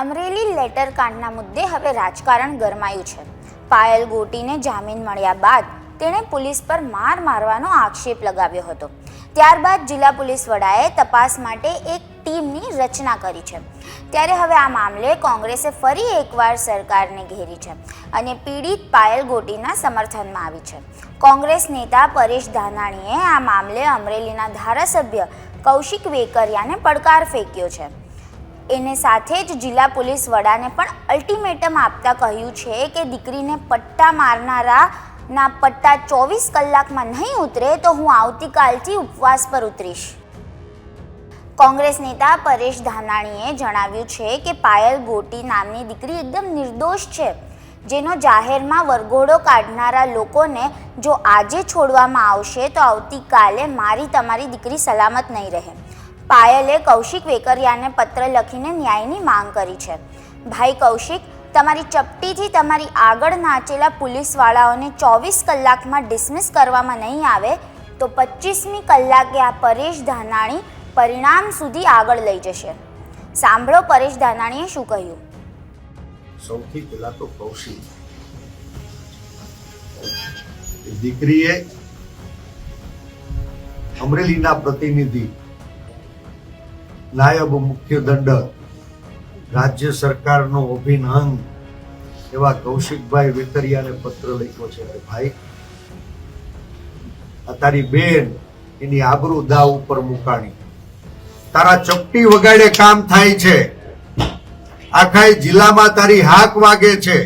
Amreli letter કાંડના મુદ્દે હવે રાજકારણ ગરમાયું છે. પાયલ ગોટીને જામીન મળ્યા બાદ તેણે પોલીસ પર માર મારવાનો આક્ષેપ લગાવ્યો હતો. ત્યારબાદ જિલ્લા પોલીસ વડાએ તપાસ માટે એક ટીમની રચના કરી છે. ત્યારે હવે આ મામલે કોંગ્રેસે ફરી એકવાર સરકારને ઘેરી છે અને પીડિત પાયલ ગોટીના સમર્થનમાં આવી છે. કોંગ્રેસ નેતા પરેશ ધાનાણીએ આ મામલે અમરેલીના ધારાસભ્ય કૌશિક વેકરિયાને પડકાર ફેંક્યો છે. એને સાથે જ જિલ્લા પોલીસ વડાને પણ અલ્ટિમેટમ આપતા કહ્યું છે કે દીકરીને પટ્ટા મારનારા ના પટ્ટા ચોવીસ કલાકમાં નહીં ઉતરે તો હું આવતીકાલથી ઉપવાસ પર ઉતરીશ. કોંગ્રેસ નેતા પરેશ ધાનાણીએ જણાવ્યું છે કે પાયલ ગોટી નામની દીકરી એકદમ નિર્દોષ છે, જેનો જાહેરમાં વરઘોડો કાઢનારા લોકોને જો આજે છોડવામાં આવશે તો આવતીકાલે મારી તમારી દીકરી સલામત નહીં રહે. પાયલે કૌશિક વેકરિયાને પત્ર લખીને ન્યાયની માંગ કરી છે. ભાઈ કૌશિક, તમારી ચપટીથી તમારી આગળ નાચેલા પોલીસવાળાઓને ચોવીસ કલાકમાં ડિસમિસ કરવામાં નહીં આવે, તો પચીસમી કલાકે આ પરેશ ધાનાણી પરિણામ સુધી આગળ લઈ જશે. સાંભળો પરેશ ધાનાણીએ શું કહ્યું. સૌથી પહેલા તો કૌશિક દીકરીએ અમરેલીના પ્રતિનિધિ નાયબ મુખ્ય દંડ, રાજ્ય સરકારનો અભિન અંગ એવા કૌશિકભાઈ વેતરિયાને પત્ર લખ્યો છે કે, ભાઈ, આ તારી બેન એની આબરૂ દાવ ઉપર મુકાણી. તારા ચપટી વગાડે કામ થાય છે. આખા જિલ્લામાં તારી હાક વાગે છે.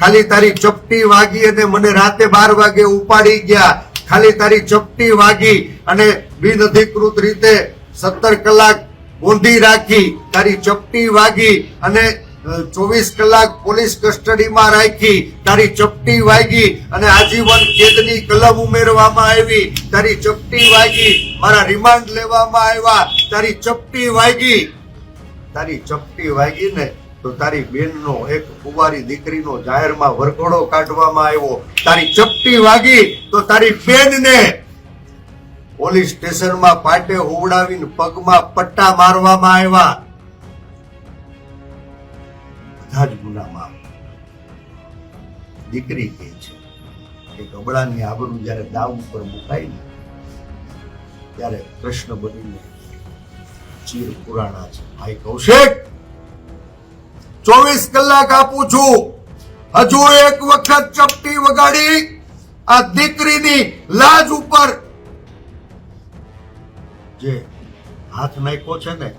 ખાલી તારી ચપટી વાગી અને મને રાતે બાર વાગે ઉપાડી ગયા. ખાલી તારી ચપટી વાગી અને બિન અધિકૃત રીતે સત્તર કલાક ગોંધી રાખી, તારી ચપટી વાગી અને ચોવીસ કલાક પોલીસ કસ્ટડીમાં રાખી, તારી ચપટી વાગી અને આજીવન કેદની કલમ ઉમેરવામાં આવી, તારી ચપટી વાગી, મારા રિમાન્ડ લેવામાં આવ્યા, તારી ચપટી વાગી. તારી ચપટી વાગી ને તો તારી બેનનો એક કુંવારી દીકરીનો જાહેરમાં વરઘોડો કાઢવામાં આવ્યો. તારી ચપટી વાગી તો તારી બેનને પોલીસ સ્ટેશનમાં પાટે હોવડાવીને પગમાં પટ્ટા મારવામાં આવ્યા. બધા જ ગુનામાં. દીકરી કહે છે કે ગબડાની આબરૂ જ્યારે દાવ ઉપર મુકાય ને, ત્યારે કૃષ્ણ બનીને ચીર પુરાણા છે. ભાઈ કૌશિક, ચોવીસ કલાક આપું છું. હજુ એક વખત ચપટી વગાડી. આ દીકરીની લાજ ઉપર જે હાથ નાખ્યો છે ને,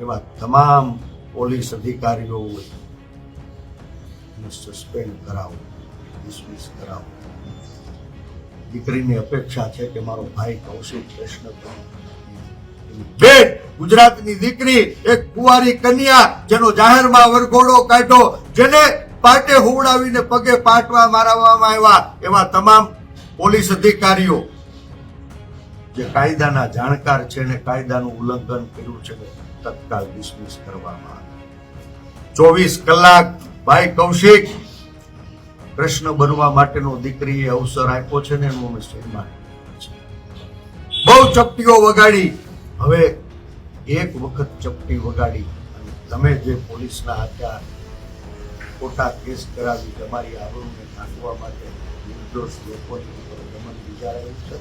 એવા તમામ પોલીસ અધિકારીઓ સસ્પેન્ડ કરાવો ડિસમિસ કરાવો. દીકરીની અપેક્ષા છે કે મારો ભાઈ કૌશિક કૃષ્ણ બેન ગુજરાતની દીકરી, એક કુંવારી કન્યા, જેનો જાહેરમાં વરઘોડો કાઢ્યો, જેને પાટે હોવડાવીને પગે પાટવા મારવામાં આવ્યા, એવા તમામ પોલીસ અધિકારીઓ. જે કાયદાના જાણકાર છે ને કાયદાનું ઉલ્લંઘન કર્યું છે, તત્કાલ ડિસમિસ કરવામાં આવે. ચોવીસ કલાક ભાઈ કૌશિક કૃષ્ણ બનવા માટેનો દીકરીએ અવસર આપ્યો છે ને એનું અમે સન્માન બહુ ચપટીઓ વગાડી. હવે એક વખત ચપટી વગાડી અને તમે જે પોલીસના હતા, ખોટા કેસ કરાવી, તમારી આબરૂને ઢાંકવા માટે નિર્દોષ લોકોની ઉપર દમન વિચારેલું છે.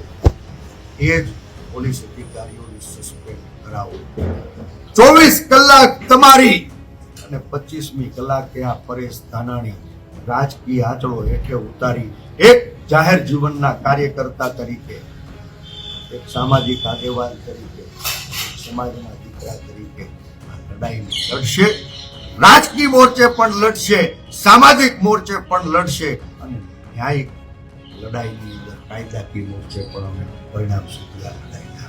એ જ પોલીસ અધિકારીઓને સસ્પેન્ડ કરાવો. ચોવીસ કલાક તમારી અને પચીસમી કલાકે આ પરેશ ધાનાણી રાજકીય આંચળો હેઠે ઉતારી એક જાહેર જીવનના કાર્યકર્તા તરીકે, એક સામાજિક આગેવાન તરીકે, સમાજના દીકરા તરીકે આ લડશે. રાજકીય મોરચે પણ લડશે, સામાજિક મોરચે પણ લડશે અને ન્યાયિક લડાઈની કાયદાકીય મોરચે પણ અમે પરિણામ સુધી આ લડાઈને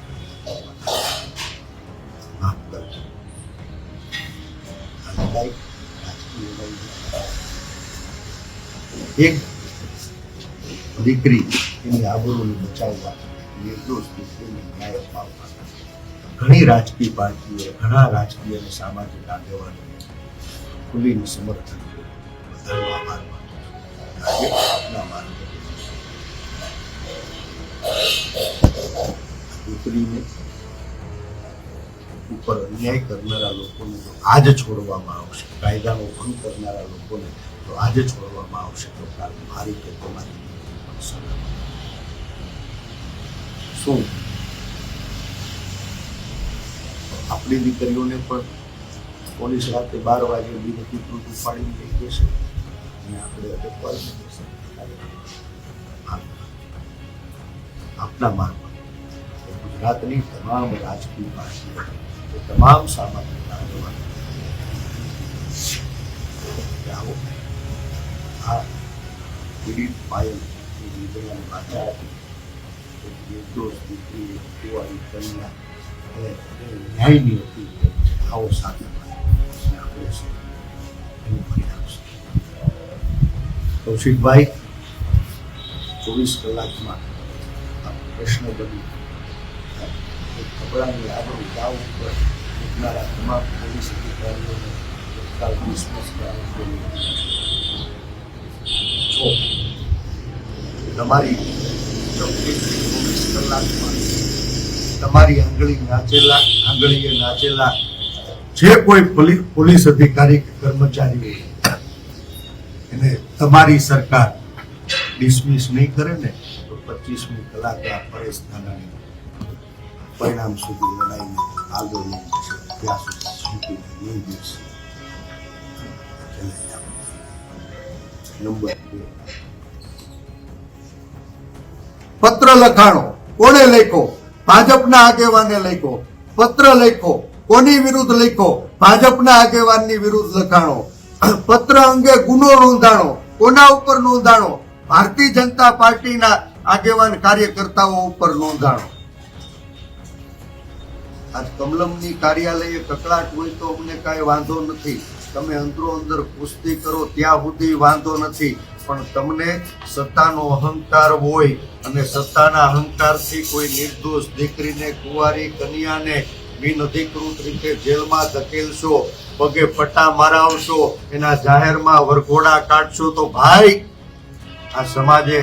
માફ કરજો. રાજકીય એક દીકરી એની આબરૂને બચાવવા નિર્દોષ દીકરીને ન્યાય અપાવવા ઘણી રાજકીય પાર્ટીઓ ઘણા રાજકીય અને સામાજિક આગેવાનો ખુલીને સમર્થન આભાર આજે આપના માર્ગે દીકરીને ઉપર અન્યાય કરનારા લોકોને તો આજ છોડવામાં આવશે. કાયદાનો ભંગ કરનારા લોકોને તો આજે છોડવામાં આવશે. તો મારી કે તમારી શું? આપણી દીકરીઓને પણ પોલીસ રાતે બાર વાગે બિનઅધિકૃત ઉપાડીને લઈ જશે અને આપણે જ આપના માર્ગમાં ગુજરાતની તમામ રાજકીય પાર્ટીઓ તમામ સામાજિક આગેવાનો આવો. આ પીડિત પાયલ દીકરીઓને વાંચા આપી નિર્દોષ દીકરી કુવારી કન્યા અને ન્યાયની હતી. આવો સાથે આપણે સૌ એનું પરિણામ છે કૌશિકભાઈ, ચોવીસ કલાકમાં આ પ્રશ્ન બની. કપડાની આગળ ગાવ ઉપર મૂકનારા તમામ પોલીસ અધિકારીઓને તત્કાલ તમારી તમારી આંગળી નાચેલા આંગળીએ નાચેલા જે કોઈ પોલી- પોલીસ અધિકારી કર્મચારી એને તમારી સરકાર ડિસમિસ નહીં કરે ને, તો પચીસમી કલાક આ પરેશ ધાનાણી પરિણામ સુધી લડાઈને આગળ લઈ ત્યાં સુધી જીતીને નહીં જશે નંબર પત્ર લખાણો. કોને લખ્યો? ભાજપના આગેવાને લખો પત્ર લખ્યો. કોની વિરુદ્ધ લખ્યો? ભાજપના આગેવાનની વિરુદ્ધ લખાણો. પત્ર અંગે ગુનો નોંધાણો. કોના ઉપર નોંધાણો? ભારતીય જનતા પાર્ટીના આગેવાન કાર્યકર્તાઓ ઉપર નોંધાણો. આજ કમલમની કાર્યાલયે કકળાટ હોય તો અમને કાંઈ વાંધો નથી. તમે અંદરો અંદર કુસ્તી કરો, ત્યાં સુધી વાંધો નથી. પણ તમને સત્તાનો અહંકાર હોય અને સત્તાના અહંકારથી કોઈ નિર્દોષ દીકરીને, કુંવારી કન્યાને બિનઅધિકૃત રીતે જેલમાં ધકેલશો, પગે પટ્ટા મરાવશો, એના જાહેરમાં વરઘોડા કાઢશો તો ભાઈ આ સમાજે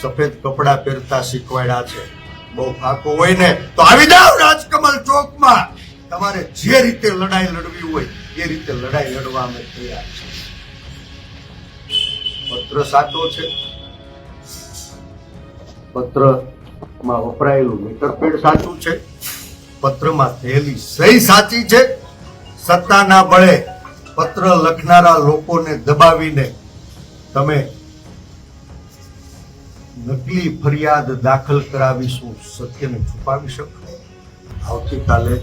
સફેદ કપડાં પહેરતા શીખવાડ્યા છે. બહુ ફાકો હોય ને, તો આવી જાઓ રાજકમલ ચોકમાં. તમારે જે રીતે લડાઈ લડવી હોય, એ રીતે લડાઈ લડવા અમે તૈયાર છે પત્ર સાચો છે. પત્રમાં વપરાયેલું મીટરપેડ સાચું છે. પત્રમાં થયેલી સહી સાચી છે. સત્તાના બળે પત્ર લખનારા લોકોને દબાવીને તમે નકલી ફરિયાદ દાખલ કરાવીશું સત્યને છુપાવી શકાય આવતીકાલે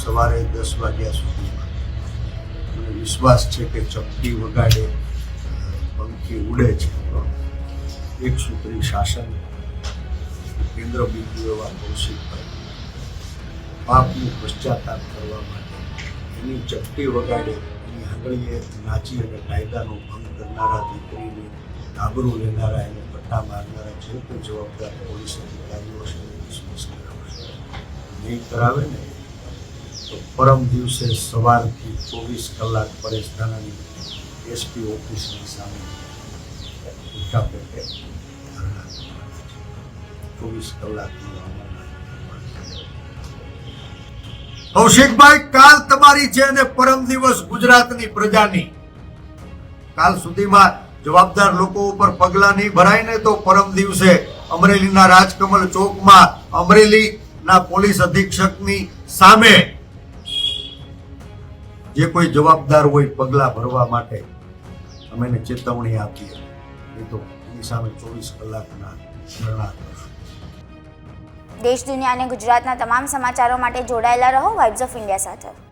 સવારે દસ વાગ્યા સુધી મને વિશ્વાસ છે કે ચપટી વગાડે પંખી ઉડે છે. એક સૂત્રી શાસન કેન્દ્ર બિંદુ એવા કૌશિકભાઈ પાપનું પશ્ચાતાપ કરવા માટે એની ચપટી વગાડે, એની આંગળીએ નાચી અને કાયદાનો ભંગ કરનારા દીકરીને આબરૂ લેનારા એને પટ્ટા મારનારા જે તે જવાબદાર પોલીસ અધિકારીઓ છે. નહીં કરાવે ને, તો પરમ દિવસે સવારથી ચોવીસ કલાક પરેશ ધાનાની એસપી ઓફિસની સામે ઉઠા પેટે ચોવીસ કલાકની કૌશિકભાઈ, કાલ તમારી છે અને પરમ દિવસ ગુજરાતની પ્રજાની. કાલ સુધીમાં જવાબદાર લોકો ઉપર પગલા નહીં ભરાય ને તો પરમ દિવસે અમરેલીના રાજકમલ ચોકમાં અમરેલીના પોલીસ અધિક્ષકની સામે જે કોઈ જવાબદાર હોય પગલા ભરવા માટે અમે એને ચેતવણી આપીએ. એ તો એની સામે ચોવીસ કલાકના ધરણા દેશ, દુનિયા અને ગુજરાતના તમામ સમાચારો માટે જોડાયેલા રહો. વાઇબ્સ ઓફ ઇન્ડિયા સાથે.